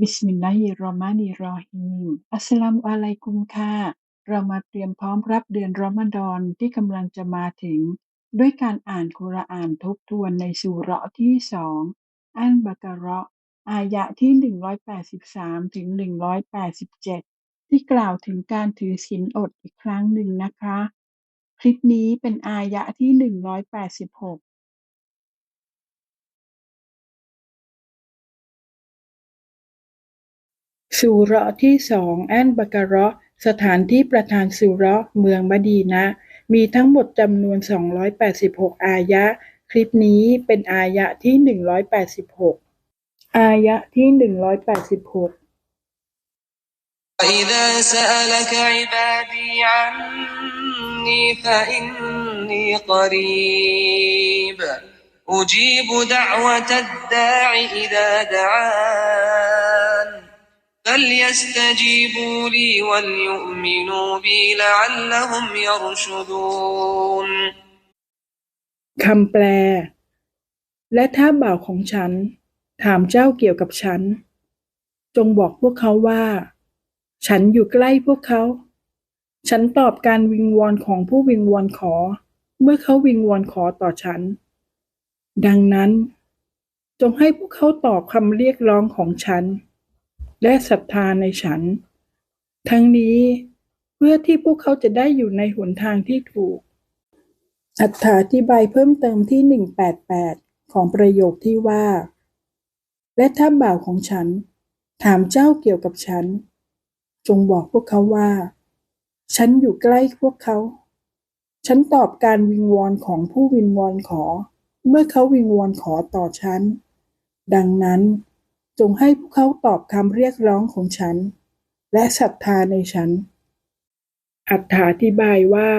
บิสมิลลาฮิรเราะมานิรเราะฮีม อัสสลามุอะลัยกุมค่ะ เรามาเตรียมพร้อมรับเดือนรอมฎอนที่กำลังจะมาถึง ด้วยการอ่านกุรานทบทวนในซูเราะที่สองอัลบะเกาะห์อายะที่ 183 ถึง 187 ที่กล่าวถึงการถือศีลอดอีกครั้งหนึ่งนะคะ คลิปนี้เป็นอายะห์ที่ 186 ซูเราะห์ที่สองอัลบะเกาะห์สถานที่ประธานซูเราะห์เมืองมะดีนะห์มีทั้งหมดจำนวน 286 อายะห์คลิปนี้เป็นอายะห์ที่ 186 อายะห์ที่ 186 وإذا سألك عبادي عني فإني قريب أجيب دعوة الداع إذا دعان فليستجيبوا لي وليؤمنوا بي لعلهم يرشدون คำแปล และถ้าบ่าวของฉัน ถามเจ้าเกี่ยวกับฉัน จงบอกพวกเขาว่า ฉันอยู่ใกล้พวกเขา ฉันตอบการวิงวอนของผู้วิงวอนขอ เมื่อเขาวิงวอนขอต่อฉัน ดังนั้น จงให้พวกเขาตอบคำเรียกร้องของฉัน และศรัทธาในฉัน ทั้งนี้เพื่อที่พวกเขาจะได้อยู่ในหนทางที่ถูกอธิบายเพิ่มเติมที่ 188 ของประโยคที่ว่า และถ้าบ่าวของฉัน ถามเจ้าเกี่ยวกับฉัน จงบอกพวกเขาว่า ฉันอยู่ใกล้พวกเขา ฉันตอบการวิงวอนของผู้วิงวอนขอ เมื่อเขาวิงวอนขอต่อฉัน ดังนั้น จงให้พวกเขาตอบคำเรียกร้องของฉัน และศรัทธาในฉันอธิบายว่า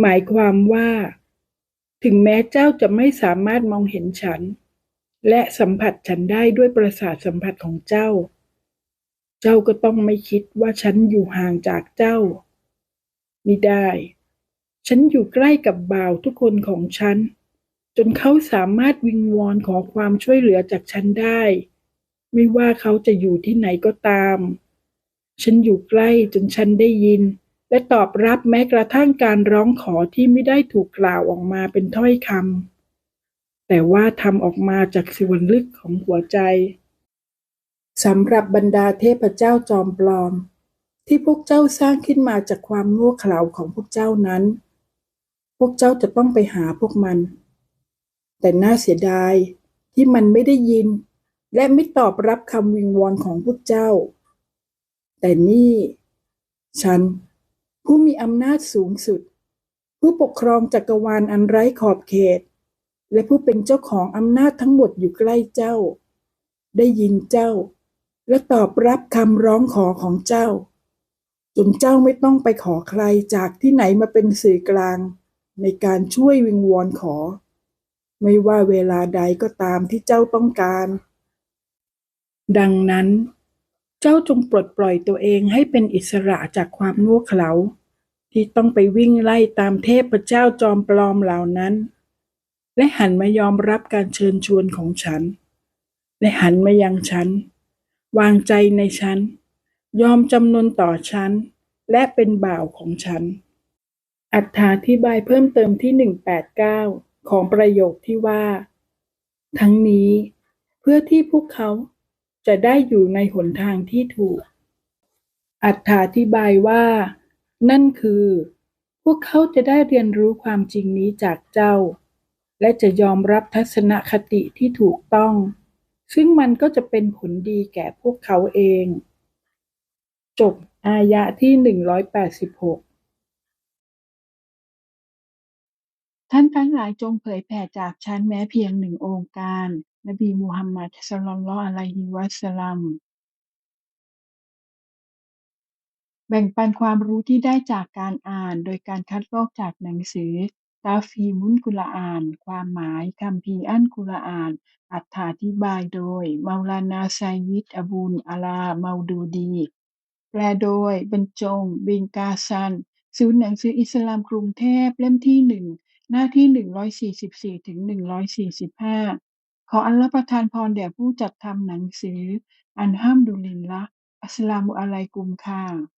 หมายความว่า ถึงแม้เจ้าจะไม่สามารถมองเห็นฉัน และสัมผัสฉันได้ด้วยประสาทสัมผัสของเจ้า เจ้าก็ต้องไม่คิดว่าฉันอยู่ห่างจากเจ้ามิได้ ฉันอยู่ใกล้กับบ่าวทุกคนของฉันจนเขาสามารถวิงวอนขอความช่วยเหลือจากฉันได้ ไม่ว่าเขาจะอยู่ที่ไหนก็ตาม ฉันอยู่ใกล้จนฉันได้ยิน และตอบรับแม้กระทั่งการร้องขอที่ไม่ได้ถูกกล่าวออกมาเป็นถ้อยคำแต่ว่าทำออกมาจากส่วนลึกของหัวใจสำหรับบรรดาเทพเจ้าจอมปลอม ที่พวกเจ้าสร้างขึ้นมาจากความโง่เขลาของพวกเจ้านั้น พวกเจ้าจะต้องไปหาพวกมัน แต่น่าเสียดายที่มันไม่ได้ยิน และไม่ตอบรับคำวิงวอนของพวกเจ้า แต่นี่ ฉัน ผู้มีอำนาจสูงสุด ผู้ปกครองจักรวาลอันไร้ขอบเขต และผู้เป็นเจ้าของอำนาจทั้งหมดอยู่ใกล้เจ้า ได้ยินเจ้า และตอบรับคำร้องขอของเจ้า จนเจ้าไม่ต้องไปขอใครจากที่ไหนมาเป็นสื่อกลาง ในการช่วยวิงวอนขอ ไม่ว่าเวลาใดก็ตามที่เจ้าต้องการ ดังนั้น เจ้าจงปลดปล่อยตัวเองให้เป็นอิสระจากความโง่เขลาที่ต้องไปวิ่งไล่ตามเทพเจ้าจอมปลอมเหล่านั้น และหันมายอมรับการเชิญชวนของฉัน และหันมายังฉัน วางใจในฉัน ยอมจำนนต่อฉัน และเป็นบ่าวของฉันอธิบายเพิ่มเติมที่ 189 ของประโยคที่ว่า ทั้งนี้ เพื่อที่พวกเขา จะได้อยู่ในหนทางที่ถูกอธิบายว่า นั่นคือ พวกเขาจะได้เรียนรู้ความจริงนี้จากเจ้า และจะยอมรับทัศนคติที่ถูกต้อง ซึ่งมันก็จะเป็นผลดีแก่พวกเขาเอง จบอายะที่ 186ท่านทั้งหลายจงเผยแผ่จากฉันแม้เพียงหนึ่งองค์การ นบีมูฮัมมัดศ็อลลัลลอฮุอะลัยฮิวะซัลลัมแบ่งปันความรู้ที่ได้จากการอ่าน โดยการคัดลอกจากหนังสือ ตาฟีมุลกุรอาน ความหมายคัมภีอัลกุรอานอธิบายโดยเมาลานาไซยิดอบูลอาลาเมาดูดี แปลโดยบรรจง บิงกาซันศูนย์หนังสืออิสลามกรุงเทพเล่มที่หนึ่งหน้าที่ 144ถึง145 ขออัลลอฮ์ประทานพรแด่ผู้จัดทำหนังสืออันฮัมดุลิลละห์อัสสลามุอะลัยกุม ค่ะ